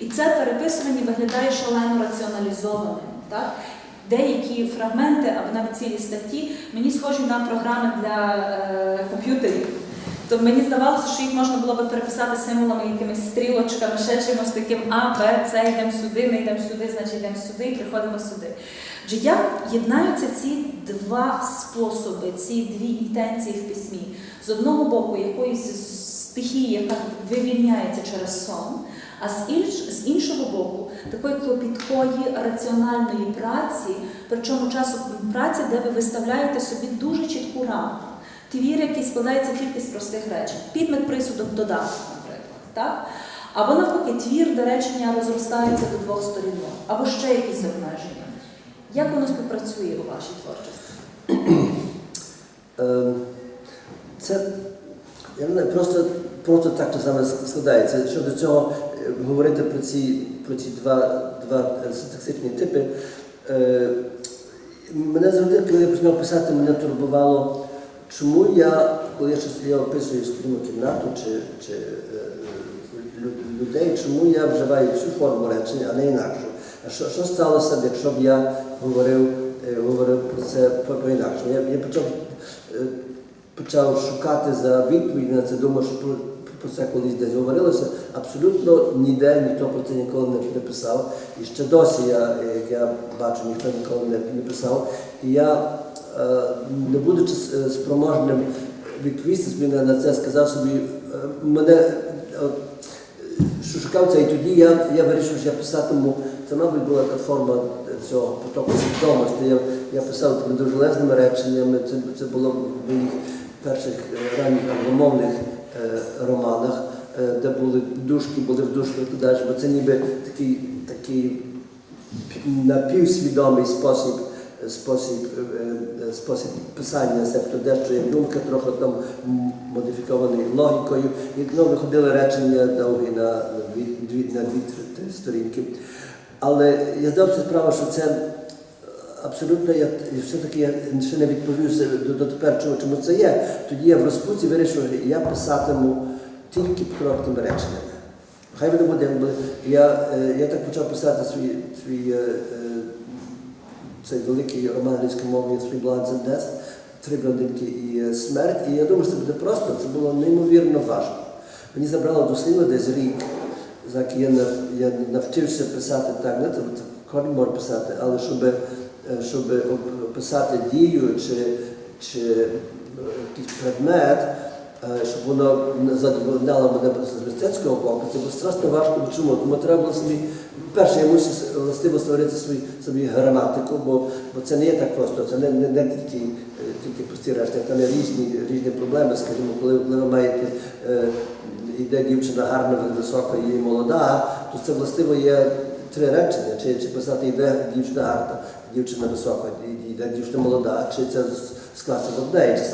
І це переписування виглядає шалено раціоналізованим. Так? Деякі фрагменти або навіть цілі статті мені схожі на програми для е, комп'ютерів. То мені здавалося, що їх можна було би переписати символами, якимись стрілочками, ще чимось таким А, Б, С, йдемо сюди, не йдемо сюди, значить йдемо сюди і приходимо сюди. Отже, як єднаються ці два способи, ці дві інтенції в письмі? З одного боку, якоїсь стихії, яка вивільняється через сон, а з, інш, з іншого боку, такої клопіткої раціональної праці, причому часу праці, де ви виставляєте собі дуже чітку рамку. Твір, який складається тільки з простих речень. Підмет присудок додаток, наприклад. Так? Або навпаки, твір, де речення розростаються до двох сторінок, або ще якісь обмеження. Як воно співпрацює у вашій творчості? Ем, Це я не знаю, просто, просто так то саме складається. Щодо цього е, говорити про ці, про ці два, два синтаксичні типи. Е, Мене завжди, коли я починав писати, мене турбувало, чому я, коли я щось я описую, скажімо, кімнату чи, чи е, людей, чому я вживаю цю форму речення, а не інакшу. А що, що сталося б, якщо б я говорив, е, говорив про це по- по-інакшому? Я, я почав, почав шукати за відповідь на це, думав, що про, це колись десь говорилося. Абсолютно ніде ніхто про це ніколи не, писав. І ще досі я, е, як я бачу, ніхто ніколи не, писав. І я, е, не будучи спроможним відповісти собі на, це, сказав собі, е, мене. е, що шукав це, і тоді я, я вирішив, що я писатиму, це, мабуть, була така форма цього потоку свідомості. Я, я писав такими дуже лезними реченнями, це, це було в моїх перших е, ранніх англомовних е, романах, е, де були дужки, були в дужках далі, бо це ніби такий, такий напівсвідомий спосіб, спосіб, е, е, спосіб писання, себто дещо як думка, трохи там модифікований логікою. І ну, виходили речення довгі на, на дві, дві, на дві сторінки. Але я здався справа, що це е, абсолютно я все-таки я ще не відповів се- до, до тепер, чому, чому це є. Тоді я в розпуці вирішив, що я писатиму тільки короткими реченнями. Хай воно буде. Я, е, я так почав писати свій, свій е, е, цей великий роман «Three Bloods and Death», три блондинки і смерть. І я думаю, що це буде просто, це було неймовірно важко. Мені забрало дослівно десь рік, так я, я навчився писати так, не корінь можу писати, але щоб, щоб оп- описати дію чи, чи е, якийсь предмет, е, щоб воно задовольняло мене з мистецького боку, це було страшно важко. Чому? Тому треба було собі, перше, я мусив властиво створити собі, собі граматику, бо, бо це не є так просто, це не, не, не тільки, е, тільки прості решти, там є різні, різні проблеми, скажімо, коли, коли ви маєте. е, Іде дівчина гарна, висока і молода, то це властиво є три речення. Чи, чи писати йде дівчина гарна, дівчина висока, йде дівчина молода, чи це з- скласти в одне. Це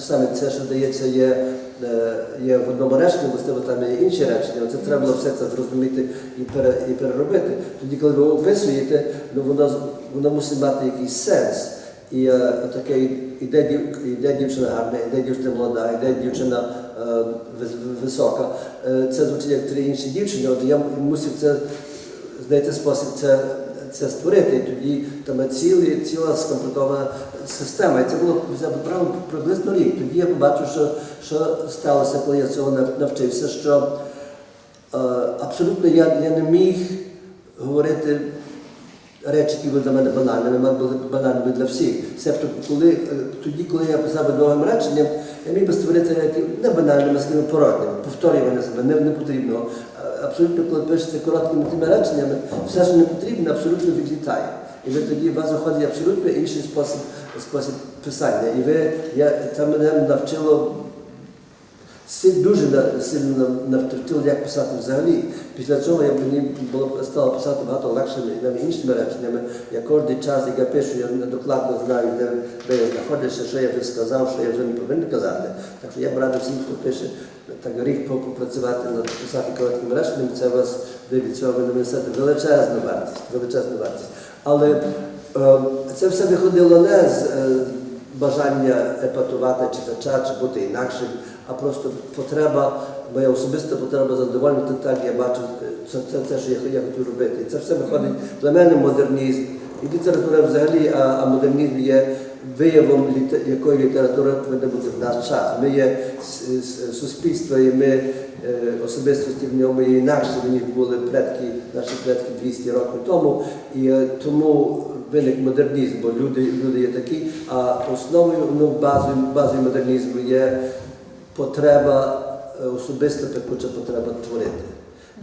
саме, це що здається, є, е, є в одному реченні, властиво там є інші речення. Оце треба було все це зрозуміти і, пере, і переробити. Тоді, коли ви описуєте, ну воно, воно мусить мати якийсь сенс. І е, таке іде, іде дівчина гарна, іде дівчина молода, іде дівчина е, висока. Е, це звучить як три інші дівчини. От я мусив це знайти спосіб це, це створити. І тоді там цілі, ціла скомплектована система. І це було правило, приблизно рік. Тоді я побачив, що, що сталося, коли я цього навчився, що е, абсолютно я, я не міг говорити речі, які були для мене банальними, вони були банальними для всіх. Себто, коли, е, тоді, коли я писав довгим реченням, я міг би створити які не банальними, скажімо, порожніми, повторювання себе, не, не потрібного. Абсолютно, коли пишете короткими тими реченнями, все, що не потрібно, абсолютно відлітає. І ви тоді у вас виходить абсолютно інший спосіб, спосіб писання. І ви, я, це мене навчило Силь дуже сильно нав- як писати взагалі. Після цього я мені було стало писати багато легшими і іншими реченнями. Я кожен час, як я пишу, я докладно знаю, де, де я знаходжуся, що я вже сказав, що я вже не повинен казати. Так що я б радив всім, хто пише, так рік попрацювати над писати короткими реченнями, це вас ви від цього ви не несете величезну вартість, величезну вартість. Але е, це все виходило не з е, бажання епатувати читача чи бути інакшим, а просто потреба моя особиста потреба задовольнити так, я бачу, е, це, це, це що я, я хотів робити. І це все виходить для мене модернізм. І література взагалі, а, а модернізм є виявом літе- якої література повинна бути в наш час. Ми є суспільство, і ми е, особистості в ньому є інакші, ніж були предки, наші предки 200 років тому. І е, тому виник модернізм, бо люди, люди є такі, а основою, ну, базою, базою модернізму є потреба, е, особиста пекуча потреба творити.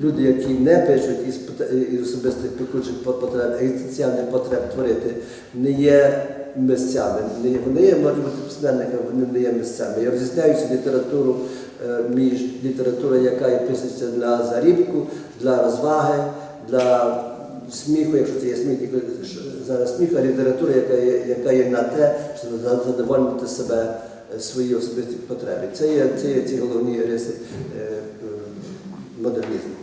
Люди, які не пишуть із, пот- із особистих пекучих по- потреб, екзистенціальних потреб творити, не є місцями. Вони є, можуть бути письменниками, вони не є місцями. Я розрізняю цю літературу е, між літературою, яка є пишеться для зарібку, для розваги, для сміху, якщо це є сміх, зараз сміх, а література, яка є, яка є на те, щоб задовольнити себе е, свої особисті потреби. Це є, це є ці головні риси е, е, модернізму.